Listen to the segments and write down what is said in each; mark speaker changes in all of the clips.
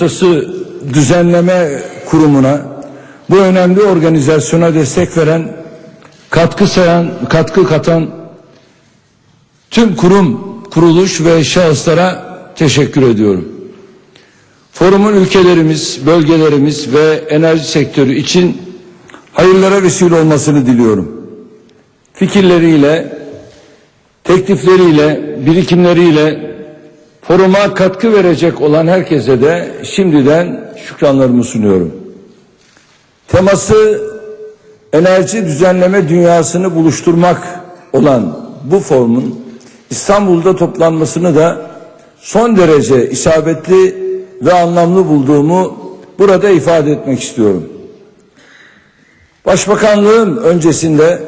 Speaker 1: Uluslararası Düzenleme Kurumu'na bu önemli organizasyona destek veren, katkı sayan, katkı katan tüm kurum, kuruluş ve şahıslara teşekkür ediyorum. Forumun ülkelerimiz, bölgelerimiz ve enerji sektörü için hayırlara vesile olmasını diliyorum. Fikirleriyle, teklifleriyle, birikimleriyle foruma katkı verecek olan herkese de şimdiden şükranlarımı sunuyorum. Teması enerji düzenleme dünyasını buluşturmak olan bu forumun İstanbul'da toplanmasını da son derece isabetli ve anlamlı bulduğumu burada ifade etmek istiyorum. Başbakanlığım öncesinde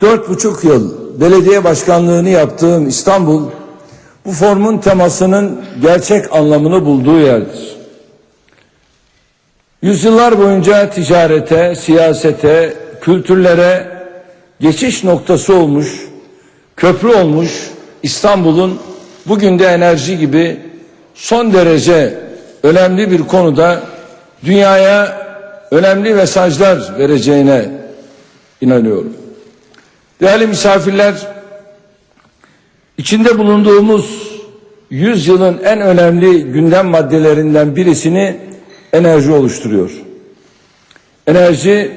Speaker 1: dört buçuk yıl belediye başkanlığını yaptığım İstanbul bu formun temasının gerçek anlamını bulduğu yerdir. Yüzyıllar boyunca ticarete, siyasete, kültürlere geçiş noktası olmuş, köprü olmuş İstanbul'un bugün de enerji gibi son derece önemli bir konuda dünyaya önemli mesajlar vereceğine inanıyorum. Değerli misafirler, içinde bulunduğumuz yüzyılın en önemli gündem maddelerinden birisini enerji oluşturuyor. Enerji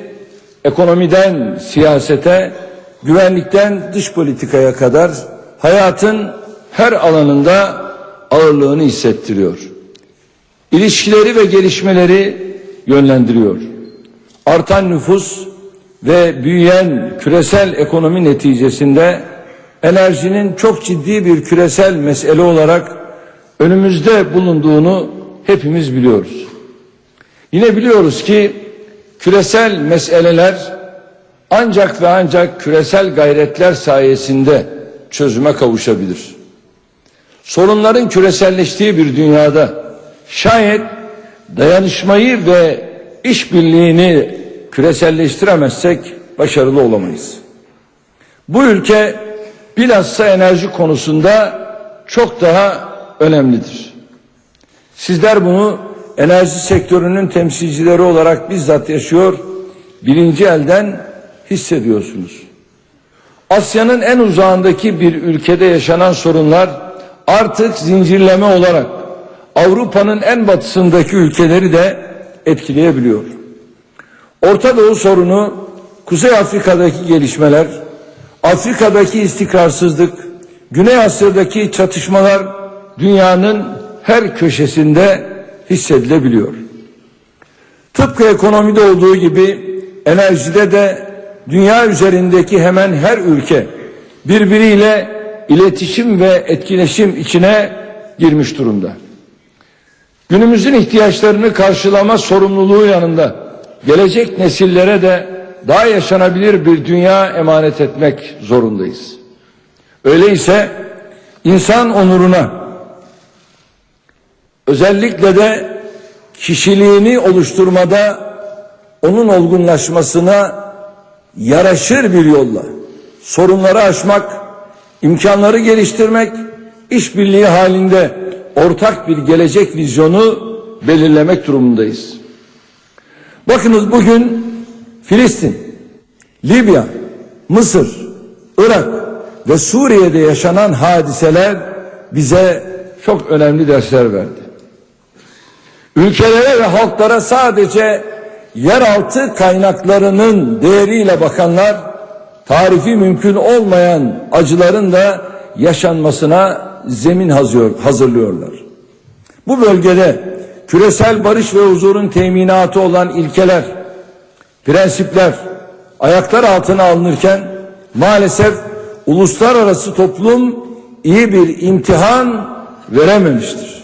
Speaker 1: ekonomiden siyasete, güvenlikten dış politikaya kadar hayatın her alanında ağırlığını hissettiriyor. İlişkileri ve gelişmeleri yönlendiriyor. Artan nüfus ve büyüyen küresel ekonomi neticesinde enerjinin çok ciddi bir küresel mesele olarak önümüzde bulunduğunu hepimiz biliyoruz. Yine biliyoruz ki küresel meseleler ancak ve ancak küresel gayretler sayesinde çözüme kavuşabilir. Sorunların küreselleştiği bir dünyada şayet dayanışmayı ve işbirliğini küreselleştiremezsek başarılı olamayız. Bu ülke bilhassa enerji konusunda çok daha önemlidir. Sizler bunu enerji sektörünün temsilcileri olarak bizzat yaşıyor, birinci elden hissediyorsunuz. Asya'nın en uzağındaki bir ülkede yaşanan sorunlar artık zincirleme olarak Avrupa'nın en batısındaki ülkeleri de etkileyebiliyor. Orta Doğu sorunu, Kuzey Afrika'daki gelişmeler, Afrika'daki istikrarsızlık, Güney Asya'daki çatışmalar dünyanın her köşesinde hissedilebiliyor. Tıpkı ekonomide olduğu gibi enerjide de dünya üzerindeki hemen her ülke birbiriyle iletişim ve etkileşim içine girmiş durumda. Günümüzün ihtiyaçlarını karşılama sorumluluğu yanında gelecek nesillere de daha yaşanabilir bir dünya emanet etmek zorundayız. Öyleyse insan onuruna özellikle de kişiliğini oluşturmada onun olgunlaşmasına yaraşır bir yolla sorunları aşmak, imkanları geliştirmek, işbirliği halinde ortak bir gelecek vizyonu belirlemek durumundayız. Bakınız bugün Filistin, Libya, Mısır, Irak ve Suriye'de yaşanan hadiseler bize çok önemli dersler verdi. Ülkelere ve halklara sadece yeraltı kaynaklarının değeriyle bakanlar tarifi mümkün olmayan acıların da yaşanmasına zemin hazırlıyorlar. Bu bölgede küresel barış ve huzurun teminatı olan ilkeler, prensipler ayaklar altına alınırken maalesef uluslararası toplum iyi bir imtihan verememiştir.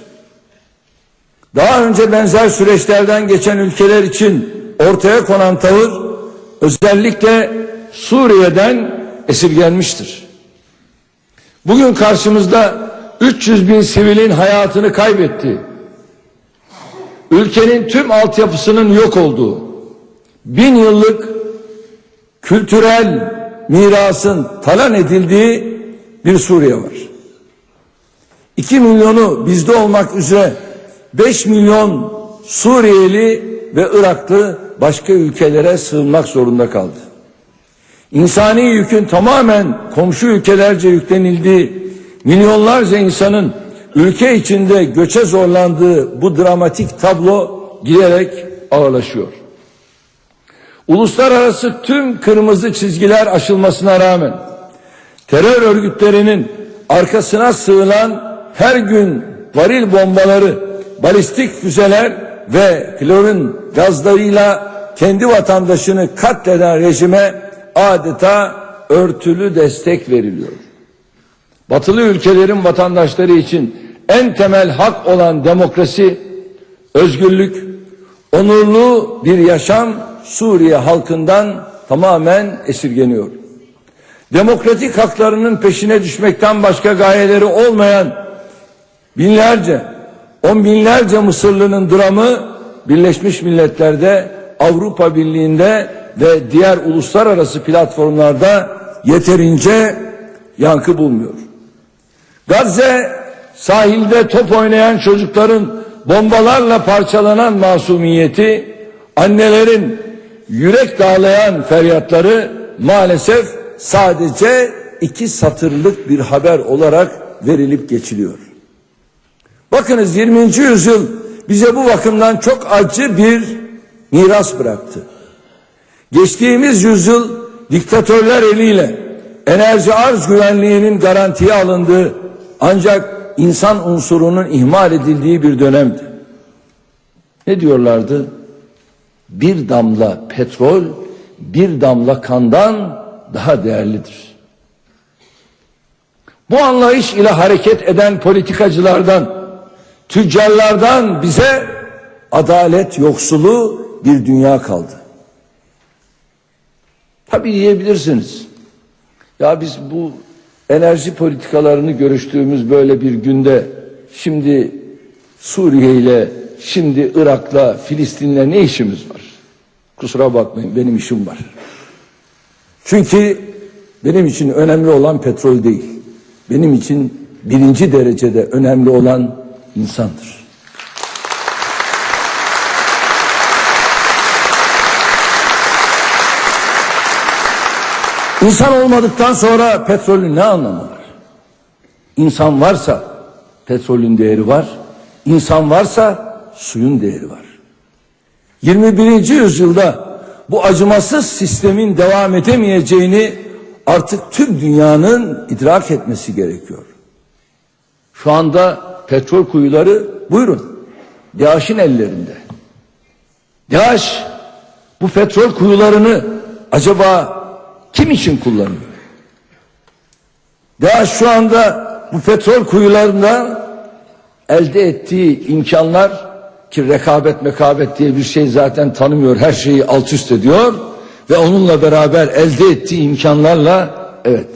Speaker 1: Daha önce benzer süreçlerden geçen ülkeler için ortaya konan tavır özellikle Suriye'den esirgenmiştir. Bugün karşımızda 300 bin sivilin hayatını kaybetti. Ülkenin tüm altyapısının yok olduğu, bin yıllık kültürel mirasın talan edildiği bir Suriye var. 2 milyonu bizde olmak üzere 5 milyon Suriyeli ve Iraklı başka ülkelere sığınmak zorunda kaldı. İnsani yükün tamamen komşu ülkelerce yüklenildiği, milyonlarca insanın ülke içinde göçe zorlandığı bu dramatik tablo giderek ağırlaşıyor. Uluslararası tüm kırmızı çizgiler aşılmasına rağmen terör örgütlerinin arkasına sığınan her gün varil bombaları, balistik füzeler ve klorun gazlarıyla kendi vatandaşını katleden rejime adeta örtülü destek veriliyor. Batılı ülkelerin vatandaşları için en temel hak olan demokrasi, özgürlük, onurlu bir yaşam Suriye halkından tamamen esirgeniyor. Demokratik haklarının peşine düşmekten başka gayeleri olmayan binlerce, on binlerce Mısırlı'nın dramı Birleşmiş Milletler'de, Avrupa Birliği'nde ve diğer uluslararası platformlarda yeterince yankı bulmuyor. Gazze sahilde top oynayan çocukların bombalarla parçalanan masumiyeti, annelerin yürek dağlayan feryatları maalesef sadece iki satırlık bir haber olarak verilip geçiliyor. Bakınız 20. yüzyıl bize bu bakımdan çok acı bir miras bıraktı. Geçtiğimiz yüzyıl diktatörler eliyle enerji arz güvenliğinin garantiye alındığı ancak insan unsurunun ihmal edildiği bir dönemdi. Ne diyorlardı? Bir damla petrol bir damla kandan daha değerlidir. Bu anlayış ile hareket eden politikacılardan, tüccarlardan bize adalet yoksulu bir dünya kaldı. Tabii diyebilirsiniz. Ya biz bu enerji politikalarını görüştüğümüz böyle bir günde şimdi Suriye ile şimdi Irak'la Filistin'le ne işimiz var? Kusura bakmayın benim işim var. Çünkü benim için önemli olan petrol değil. Benim için birinci derecede önemli olan insandır. İnsan olmadıktan sonra petrolün ne anlamı var? İnsan varsa petrolün değeri var. İnsan varsa suyun değeri var. 21. yüzyılda bu acımasız sistemin devam edemeyeceğini artık tüm dünyanın idrak etmesi gerekiyor. Şu anda petrol kuyuları buyurun DAEŞ'in ellerinde. DAEŞ bu petrol kuyularını acaba kim için kullanıyor? DAEŞ şu anda bu petrol kuyularında elde ettiği imkanlar ki rekabet mekabet diye bir şey zaten tanımıyor. Her şeyi alt üst ediyor ve onunla beraber elde ettiği imkanlarla evet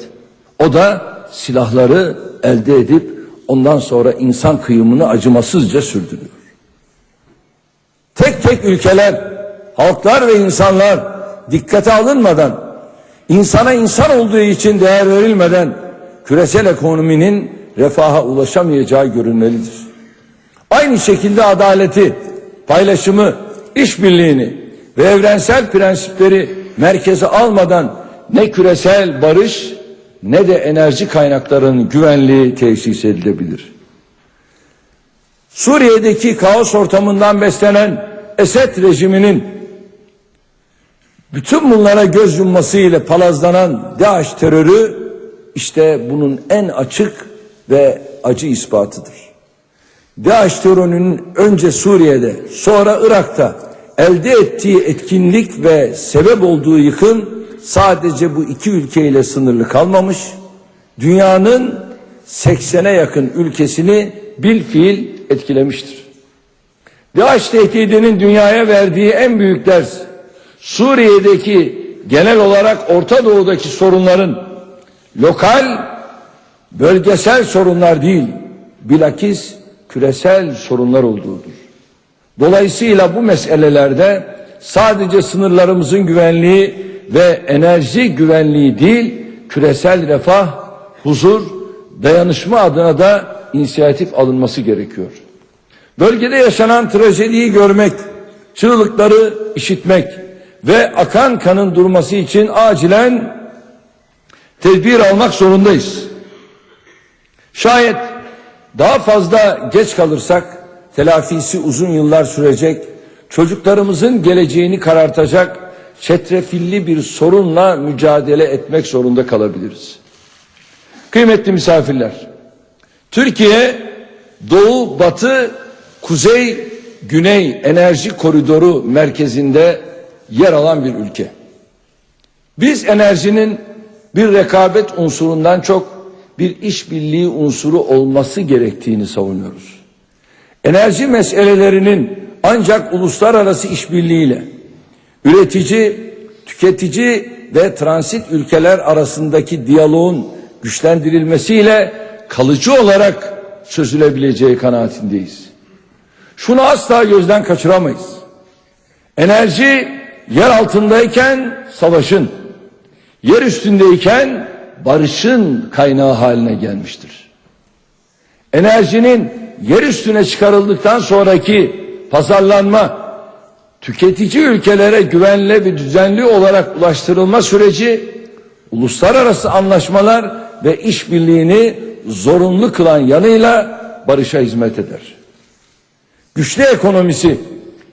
Speaker 1: o da silahları elde edip ondan sonra insan kıyımını acımasızca sürdürüyor. Tek tek ülkeler, halklar ve insanlar dikkate alınmadan insana insan olduğu için değer verilmeden küresel ekonominin refaha ulaşamayacağı görünmelidir. Aynı şekilde adaleti, paylaşımı, işbirliğini ve evrensel prensipleri merkeze almadan ne küresel barış ne de enerji kaynaklarının güvenliği tesis edilebilir. Suriye'deki kaos ortamından beslenen Esed rejiminin bütün bunlara göz yummasıyla palazlanan DAEŞ terörü işte bunun en açık ve acı ispatıdır. DAEŞ terörünün önce Suriye'de sonra Irak'ta elde ettiği etkinlik ve sebep olduğu yıkım sadece bu iki ülkeyle sınırlı kalmamış, dünyanın 80'e yakın ülkesini bil fiil etkilemiştir. DAEŞ tehdidinin dünyaya verdiği en büyük ders Suriye'deki genel olarak Orta Doğu'daki sorunların lokal, bölgesel sorunlar değil, bilakis küresel sorunlar olduğudur. Dolayısıyla bu meselelerde sadece sınırlarımızın güvenliği ve enerji güvenliği değil, küresel refah, huzur, dayanışma adına da inisiyatif alınması gerekiyor. Bölgede yaşanan trajediyi görmek, çığlıkları işitmek ve akan kanın durması için acilen tedbir almak zorundayız. Şayet daha fazla geç kalırsak telafisi uzun yıllar sürecek, çocuklarımızın geleceğini karartacak çetrefilli bir sorunla mücadele etmek zorunda kalabiliriz. Kıymetli misafirler, Türkiye doğu, batı, kuzey, güney enerji koridoru merkezinde yer alan bir ülke. Biz enerjinin bir rekabet unsurundan çok bir işbirliği unsuru olması gerektiğini savunuyoruz. Enerji meselelerinin ancak uluslararası işbirliğiyle üretici, tüketici ve transit ülkeler arasındaki diyaloğun güçlendirilmesiyle kalıcı olarak çözülebileceği kanaatindeyiz. Şunu asla gözden kaçıramayız. Enerji yer altındayken savaşın, yer üstündeyken barışın kaynağı haline gelmiştir. Enerjinin yer üstüne çıkarıldıktan sonraki pazarlanma, tüketici ülkelere güvenli ve düzenli olarak ulaştırılma süreci, uluslararası anlaşmalar ve işbirliğini zorunlu kılan yanıyla barışa hizmet eder. Güçlü ekonomisi,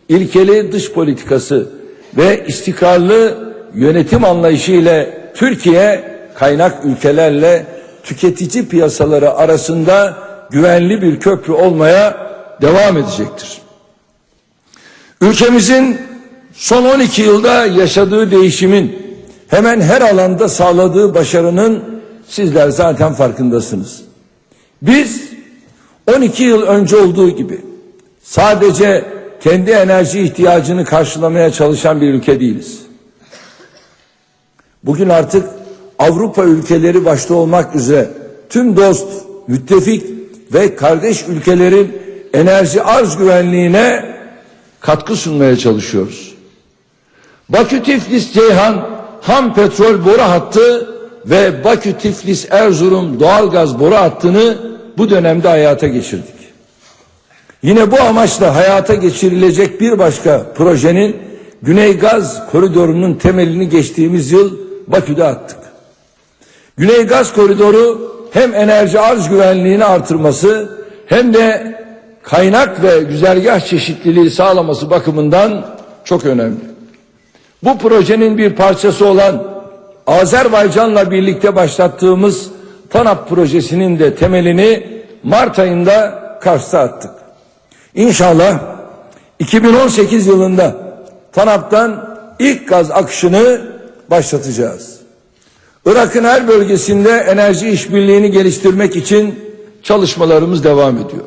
Speaker 1: ilkeli dış politikası ve istikrarlı yönetim anlayışı ile Türkiye kaynak ülkelerle tüketici piyasaları arasında güvenli bir köprü olmaya devam edecektir. Ülkemizin son 12 yılda yaşadığı değişimin hemen her alanda sağladığı başarının sizler zaten farkındasınız. Biz 12 yıl önce olduğu gibi sadece kendi enerji ihtiyacını karşılamaya çalışan bir ülke değiliz. Bugün artık Avrupa ülkeleri başta olmak üzere tüm dost, müttefik ve kardeş ülkelerin enerji arz güvenliğine katkı sunmaya çalışıyoruz. Bakü Tiflis Ceyhan ham petrol boru hattı ve Bakü Tiflis Erzurum doğalgaz boru hattını bu dönemde hayata geçirdik. Yine bu amaçla hayata geçirilecek bir başka projenin Güney Gaz Koridoru'nun temelini geçtiğimiz yıl Bakü'de attık. Güney Gaz Koridoru hem enerji arz güvenliğini artırması hem de kaynak ve güzergah çeşitliliği sağlaması bakımından çok önemli. Bu projenin bir parçası olan Azerbaycan'la birlikte başlattığımız TANAP projesinin de temelini Mart ayında Kars'ta attık. İnşallah 2018 yılında TANAP'tan ilk gaz akışını başlatacağız. Irak'ın her bölgesinde enerji işbirliğini geliştirmek için çalışmalarımız devam ediyor.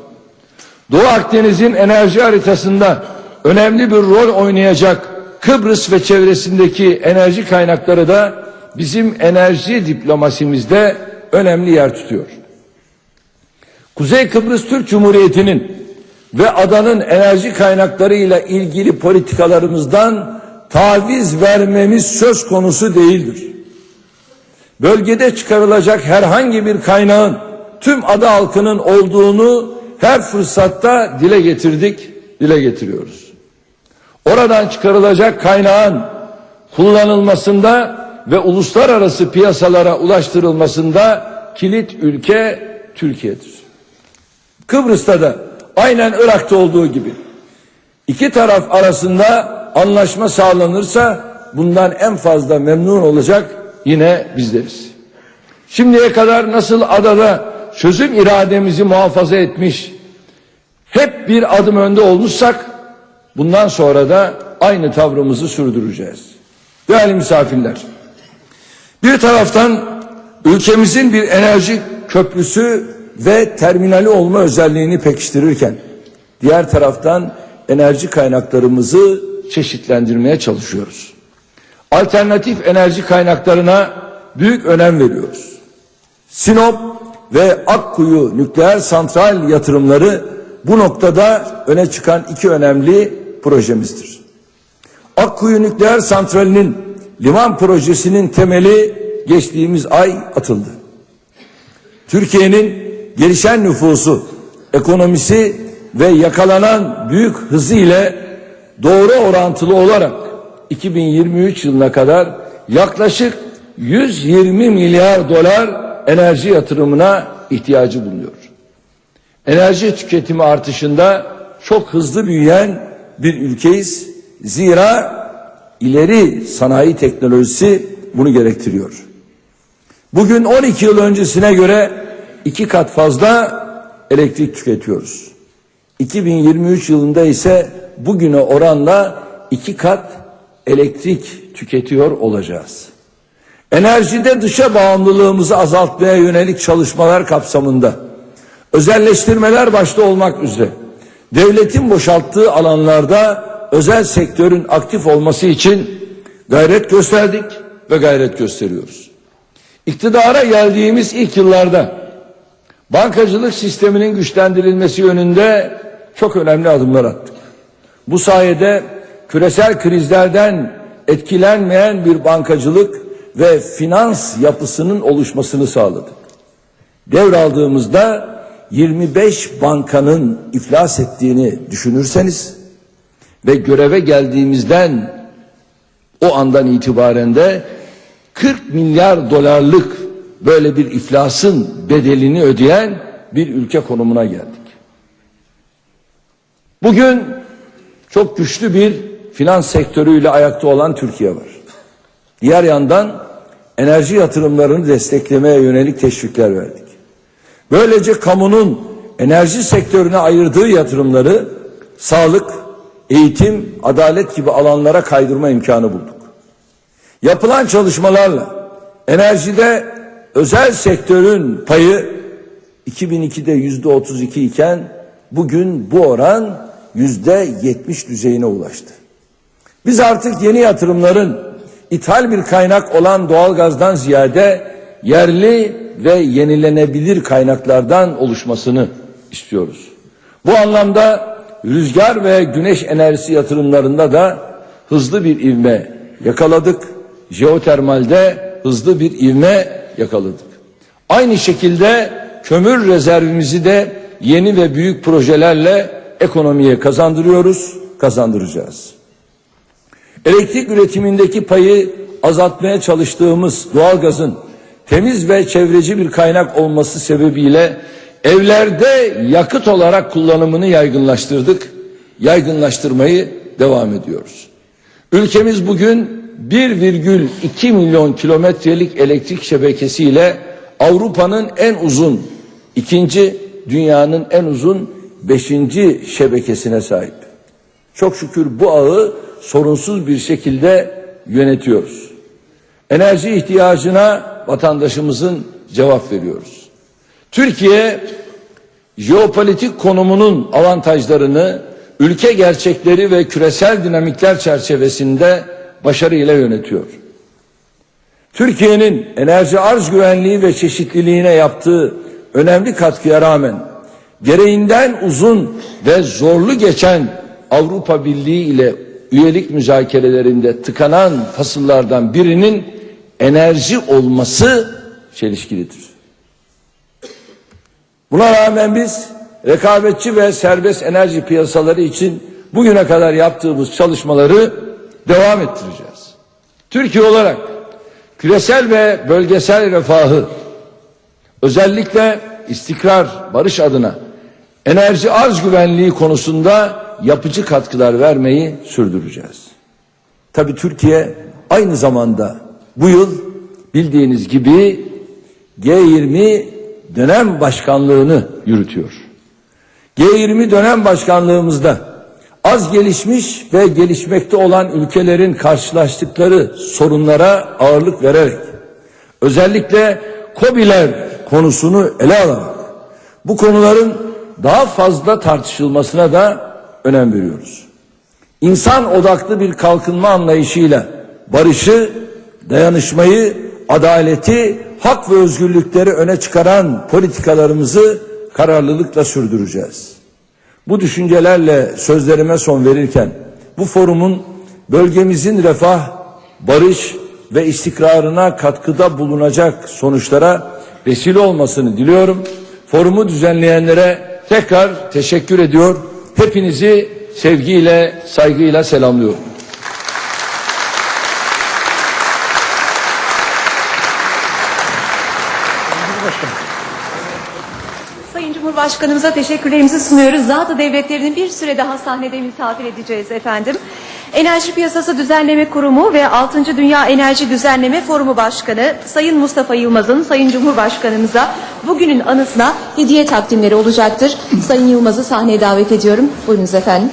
Speaker 1: Doğu Akdeniz'in enerji haritasında önemli bir rol oynayacak Kıbrıs ve çevresindeki enerji kaynakları da bizim enerji diplomasimizde önemli yer tutuyor. Kuzey Kıbrıs Türk Cumhuriyeti'nin ve adanın enerji kaynaklarıyla ilgili politikalarımızdan taviz vermemiz söz konusu değildir. Bölgede çıkarılacak herhangi bir kaynağın tüm ada halkının olduğunu her fırsatta dile getirdik, dile getiriyoruz. Oradan çıkarılacak kaynağın kullanılmasında ve uluslararası piyasalara ulaştırılmasında kilit ülke Türkiye'dir. Kıbrıs'ta da aynen Irak'ta olduğu gibi iki taraf arasında anlaşma sağlanırsa bundan en fazla memnun olacak yine bizleriz. Şimdiye kadar nasıl adada çözüm irademizi muhafaza etmiş, hep bir adım önde olmuşsak bundan sonra da aynı tavrımızı sürdüreceğiz. Değerli misafirler, bir taraftan ülkemizin bir enerji köprüsü ve terminali olma özelliğini pekiştirirken diğer taraftan enerji kaynaklarımızı çeşitlendirmeye çalışıyoruz. Alternatif enerji kaynaklarına büyük önem veriyoruz. Sinop ve Akkuyu nükleer santral yatırımları bu noktada öne çıkan iki önemli projemizdir. Akkuyu nükleer santralinin liman projesinin temeli geçtiğimiz ay atıldı. Türkiye'nin gelişen nüfusu, ekonomisi ve yakalanan büyük hızı ile doğru orantılı olarak 2023 yılına kadar yaklaşık 120 milyar dolar enerji yatırımına ihtiyacı bulunuyor. Enerji tüketimi artışında çok hızlı büyüyen bir ülkeyiz. Zira ileri sanayi teknolojisi bunu gerektiriyor. Bugün 12 yıl öncesine göre iki kat fazla elektrik tüketiyoruz. 2023 yılında ise bugüne oranla iki kat elektrik tüketiyor olacağız. Enerjide dışa bağımlılığımızı azaltmaya yönelik çalışmalar kapsamında özelleştirmeler başta olmak üzere devletin boşalttığı alanlarda özel sektörün aktif olması için gayret gösterdik ve gayret gösteriyoruz. İktidara geldiğimiz ilk yıllarda bankacılık sisteminin güçlendirilmesi yönünde çok önemli adımlar attık. Bu sayede küresel krizlerden etkilenmeyen bir bankacılık ve finans yapısının oluşmasını sağladık. Devraldığımızda 25 bankanın iflas ettiğini düşünürseniz ve göreve geldiğimizden o andan itibaren de 40 milyar dolarlık böyle bir iflasın bedelini ödeyen bir ülke konumuna geldik. Bugün çok güçlü bir finans sektörüyle ayakta olan Türkiye var. Diğer yandan enerji yatırımlarını desteklemeye yönelik teşvikler verdik. Böylece kamunun enerji sektörüne ayırdığı yatırımları sağlık, eğitim, adalet gibi alanlara kaydırma imkanı bulduk. Yapılan çalışmalarla enerjide özel sektörün payı 2002'de yüzde 32 iken bugün bu oran yüzde 70 düzeyine ulaştı. Biz artık yeni yatırımların ithal bir kaynak olan doğalgazdan ziyade yerli ve yenilenebilir kaynaklardan oluşmasını istiyoruz. Bu anlamda rüzgar ve güneş enerjisi yatırımlarında da hızlı bir ivme yakaladık. Jeotermalde hızlı bir ivme yakaladık. Aynı şekilde kömür rezervimizi de yeni ve büyük projelerle ekonomiye kazandırıyoruz, kazandıracağız. Elektrik üretimindeki payı azaltmaya çalıştığımız doğalgazın temiz ve çevreci bir kaynak olması sebebiyle evlerde yakıt olarak kullanımını yaygınlaştırdık. Yaygınlaştırmayı devam ediyoruz. Ülkemiz bugün 1,2 milyon kilometrelik elektrik şebekesiyle Avrupa'nın en uzun, ikinci dünyanın en uzun beşinci şebekesine sahip. Çok şükür bu ağı sorunsuz bir şekilde yönetiyoruz. Enerji ihtiyacına vatandaşımızın cevap veriyoruz. Türkiye jeopolitik konumunun avantajlarını ülke gerçekleri ve küresel dinamikler çerçevesinde başarıyla yönetiyor. Türkiye'nin enerji arz güvenliği ve çeşitliliğine yaptığı önemli katkıya rağmen gereğinden uzun ve zorlu geçen Avrupa Birliği ile üyelik müzakerelerinde tıkanan fasıllardan birinin enerji olması çelişkilidir. Buna rağmen biz rekabetçi ve serbest enerji piyasaları için bugüne kadar yaptığımız çalışmaları devam ettireceğiz. Türkiye olarak küresel ve bölgesel refahı özellikle istikrar, barış adına enerji arz güvenliği konusunda yapıcı katkılar vermeyi sürdüreceğiz. Tabii Türkiye aynı zamanda bu yıl bildiğiniz gibi G20 dönem başkanlığını yürütüyor. G20 dönem başkanlığımızda az gelişmiş ve gelişmekte olan ülkelerin karşılaştıkları sorunlara ağırlık vererek özellikle KOBİ'ler konusunu ele alarak bu konuların daha fazla tartışılmasına da önem veriyoruz. İnsan odaklı bir kalkınma anlayışıyla barışı, dayanışmayı, adaleti, hak ve özgürlükleri öne çıkaran politikalarımızı kararlılıkla sürdüreceğiz. Bu düşüncelerle sözlerime son verirken bu forumun bölgemizin refah, barış ve istikrarına katkıda bulunacak sonuçlara vesile olmasını diliyorum. Forumu düzenleyenlere tekrar teşekkür ediyor. Hepinizi sevgiyle, saygıyla selamlıyorum.
Speaker 2: Sayın Cumhurbaşkanımıza teşekkürlerimizi sunuyoruz. Zatı devletlerinin bir süre daha sahnede misafir edeceğiz efendim. Enerji Piyasası Düzenleme Kurumu ve 6. Dünya Enerji Düzenleme Forumu Başkanı Sayın Mustafa Yılmaz'ın Sayın Cumhurbaşkanımıza bugünün anısına hediye takdimleri olacaktır. Sayın Yılmaz'ı sahneye davet ediyorum. Buyurunuz efendim.